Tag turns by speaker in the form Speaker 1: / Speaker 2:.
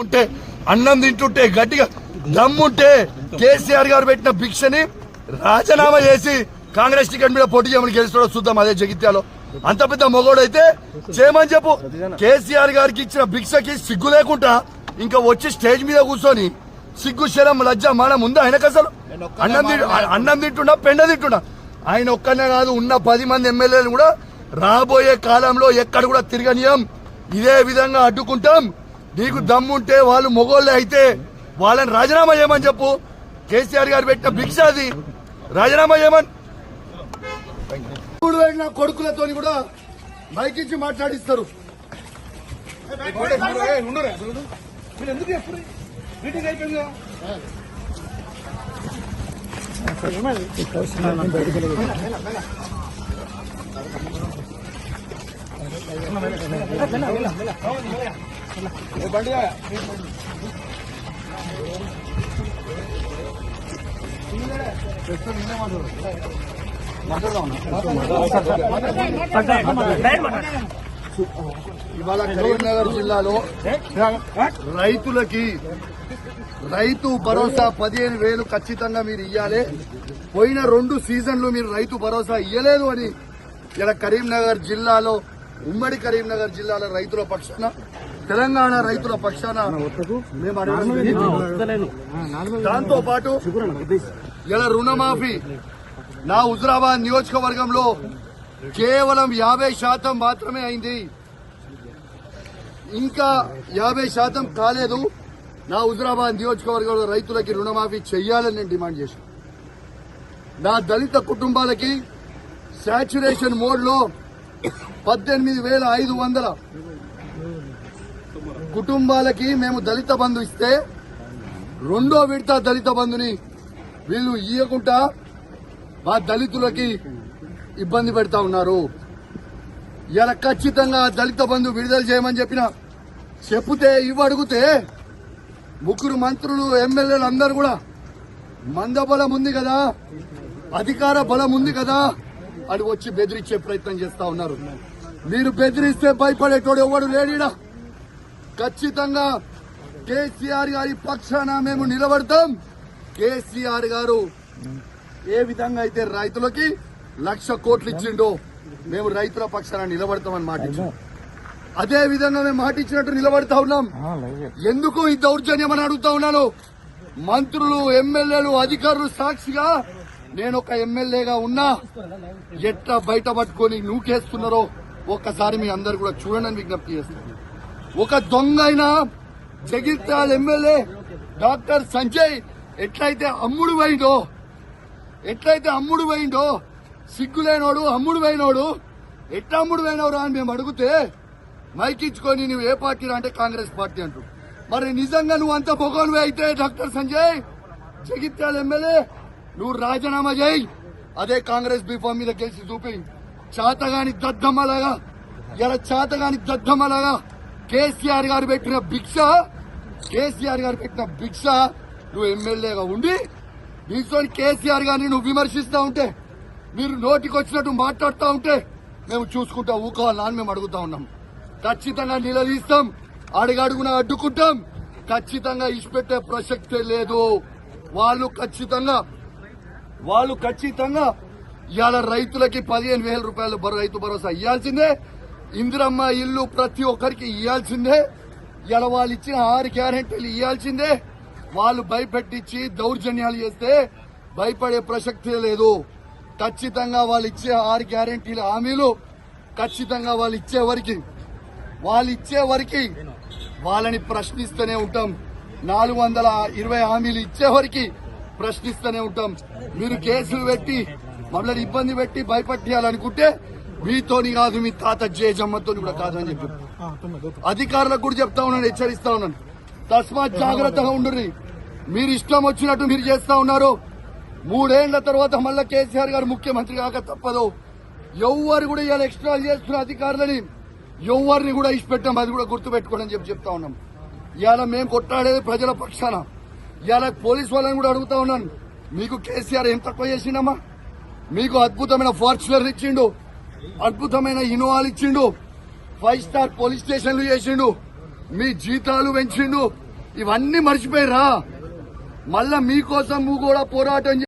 Speaker 1: ఉంటే అన్నం తింటుంటే గట్టిగా దమ్ముంటే కేసీఆర్ గారు పెట్టిన భిక్షని రాజీనామా చేసి కాంగ్రెస్ టికెట్ మీద పోటీ చేయమని గెలుస్తాడో చూద్దాం అదే జగిత్యాలో. అంత పెద్ద మొగోడు అయితే చేయమని చెప్పు. కేసీఆర్ గారికి ఇచ్చిన భిక్షకి సిగ్గు లేకుండా ఇంకా వచ్చి స్టేజ్ మీద కూర్చొని సిగ్గు శరం లజ్జ మన ముందు ఆయనకు అసలు? అన్నం తింటు అన్నం తింటున్నా పెండ తింటున్నా. ఆయన ఒక్కనే కాదు ఉన్న పది మంది ఎమ్మెల్యేలు కూడా రాబోయే కాలంలో ఎక్కడ కూడా తిరగనియం. ఇదే విధంగా అడ్డుకుంటాం. నీకు దమ్ముంటే వాళ్ళు మొగోళ్ళే అయితే వాళ్ళని రాజీనామా చేయమని చెప్పు. కేసీఆర్ గారు పెట్టిన భిక్ష అది. రాజీనామా చేయమని. కొడుకులతో కూడా ఇచ్చి మాట్లాడిస్తారు. ఇవాళ కరీంనగర్ జిల్లాలో రైతులకి రైతు భరోసా పదిహేను వేలు ఖచ్చితంగా మీరు ఇయ్యాలి. పోయిన రెండు సీజన్లు మీరు రైతు భరోసా ఇయ్యలేదు అని ఇక్కడ కరీంనగర్ జిల్లాలో ఉమ్మడి కరీంనగర్ జిల్లాలో రైతుల పక్షాన తెలంగాణ రైతుల పక్షాన దాంతో పాటు ఇలా రుణమాఫీ నా హుజరాబాద్ నియోజకవర్గంలో కేవలం యాభై శాతం మాత్రమే అయింది. ఇంకా యాభై శాతం కాలేదు. నా హుజరాబాద్ నియోజకవర్గంలో రైతులకి రుణమాఫీ చెయ్యాలని నేను డిమాండ్ చేశాను. నా దళిత కుటుంబాలకి శాచ్యురేషన్ మోడ్లో పద్దెనిమిది వేల ఐదు వందల కుటుంబాలకి మేము దళిత బంధు ఇస్తే రెండో విడత దళిత బంధుని వీళ్ళు ఇయ్యకుండా మా దళితులకి ఇబ్బంది పెడతా ఉన్నారు. ఇలా ఖచ్చితంగా దళిత బంధు విడుదల చేయమని చెప్పిన చెప్తే ఇవి అడిగితే ముగ్గురు మంత్రులు ఎమ్మెల్యేలు అందరు కూడా మంద బలం ఉంది కదా అధికార బలం ఉంది కదా అని వచ్చి బెదిరించే ప్రయత్నం చేస్తా ఉన్నారు. మీరు బెదిరిస్తే భయపడేటోడు ఎవడు లేడీడా? ఖచ్చితంగా కేసీఆర్ గారి పక్షాన మేము నిలబడతాం. కేసీఆర్ గారు ఏ విధంగా అయితే రైతులకి లక్ష కోట్లు ఇచ్చిండో మేము రైతుల పక్షాన నిలబడతామని మాట. అదే విధంగా మేము మాట ఇచ్చినట్టు నిలబడతా ఉన్నాం. ఎందుకు ఈ దౌర్జన్యం అని అడుగుతా ఉన్నాను? మంత్రులు ఎమ్మెల్యేలు అధికారులు సాక్షిగా నేను ఒక ఎమ్మెల్యేగా ఉన్నా ఎట్లా బయట పట్టుకొని నూకేస్తున్నారో ఒక్కసారి మీ అందరు కూడా చూడండి విజ్ఞప్తి చేస్తున్నాను. ఒక దొంగ అయిన జగిత్యాల ఎమ్మెల్యే డాక్టర్ సంజయ్ ఎట్లయితే అమ్ముడు పోయిండో ఎట్లయితే అమ్ముడు పోయిండో సిగ్గులేనోడు అమ్ముడు పోయినోడు ఎట్లా అమ్ముడు పోయినవరా అని మేము అడిగితే మైకిచ్చుకొని నువ్వు ఏ పార్టీ అంటే కాంగ్రెస్ పార్టీ అంటు మరి నిజంగా నువ్వు అంత పొగోనివే అయితే డాక్టర్ సంజయ్ జగిత్యాల ఎమ్మెల్యే నువ్వు రాజీనామా చేయి. అదే కాంగ్రెస్ బీఫామ్ మీద గెలిచి చూపి చాతగాని దద్దమ్మలాగా ఇలా చాతగాని దద్దమ్మలాగా కేసీఆర్ గారు పెట్టిన భిక్ష కేసీఆర్ గారు పెట్టిన భిక్ష నువ్వు ఎమ్మెల్యేగా ఉండి దీంతో కేసీఆర్ గారిని నువ్వు విమర్శిస్తా ఉంటే మీరు నోటికి వచ్చినట్టు మాట్లాడుతూ ఉంటే మేము చూసుకుంటా ఊకోవాలా అని మేము అడుగుతా ఉన్నాం. ఖచ్చితంగా నిలదీస్తాం అడుగడుగున అడ్డుకుంటాం. ఖచ్చితంగా ఇచ్చిపెట్టే ప్రసక్తే లేదు. వాళ్ళు ఖచ్చితంగా వాళ్ళు ఖచ్చితంగా ఇవాళ రైతులకి పదిహేను వేల రూపాయలు రైతు భరోసా ఇవ్వాల్సిందే. ఇందిరమ్మ ఇల్లు ప్రతి ఒక్కరికి ఇవ్వాల్సిందే ఇలా వాళ్ళు ఇచ్చిన ఆరు గ్యారెంటీలు ఇవ్వాల్సిందే వాళ్ళు భయపెట్టించి దౌర్జన్యాలు చేస్తే భయపడే ప్రసక్తే లేదు. ఖచ్చితంగా వాళ్ళు ఇచ్చే ఆరు గ్యారెంటీల హామీలు ఖచ్చితంగా వాళ్ళు ఇచ్చే వరకు. వాళ్ళు ఇచ్చే వరకు వాళ్ళని ప్రశ్నిస్తూనే ఉంటాం. నాలుగు వందల ఇరవై హామీలు ఇచ్చే వరకు ప్రశ్నిస్తూనే ఉంటాం. మీరు కేసులు పెట్టి మమ్మల్ని ఇబ్బంది పెట్టి భయపెట్టాలనుకుంటే మీతోని కాదు మీ తాత జేజమ్మతో కూడా కాదని చెప్పి. అధికారులకు కూడా చెప్తా ఉన్నాను హెచ్చరిస్తా ఉన్నాను. తస్మాత్ జాగ్రత్తగా ఉండుర్రి. మీరు ఇష్టం వచ్చినట్టు మీరు చేస్తా ఉన్నారు. మూడేళ్ళ తర్వాత మళ్ళా కేసీఆర్ గారు ముఖ్యమంత్రి కాక తప్పదు. ఎవ్వరు కూడా ఇవాళ ఎక్స్ట్రా చేస్తున్న అధికారులని ఎవరిని కూడా ఇచ్చిపెట్టాం అది కూడా గుర్తు పెట్టుకోండి అని చెప్పి చెప్తా ఉన్నాం. ఇవాళ మేము కొట్లాడేది ప్రజల పక్షాన. ఇవాళ పోలీస్ వాళ్ళని కూడా అడుగుతా ఉన్నాను. మీకు కేసీఆర్ ఏం తక్కువ చేసిండమ్మా? మీకు అద్భుతమైన ఫార్చునర్ ఇచ్చిండు. అద్భుతమైన ఇనోవాలు ఇచ్చిండు. ఫైవ్ స్టార్ పోలీస్ స్టేషన్లు చేసిండు. మీ జీతాలు పెంచిండు. ఇవన్నీ మర్చిపోయిరా మళ్ళా మీకోసం నువ్వు కూడా పోరాటం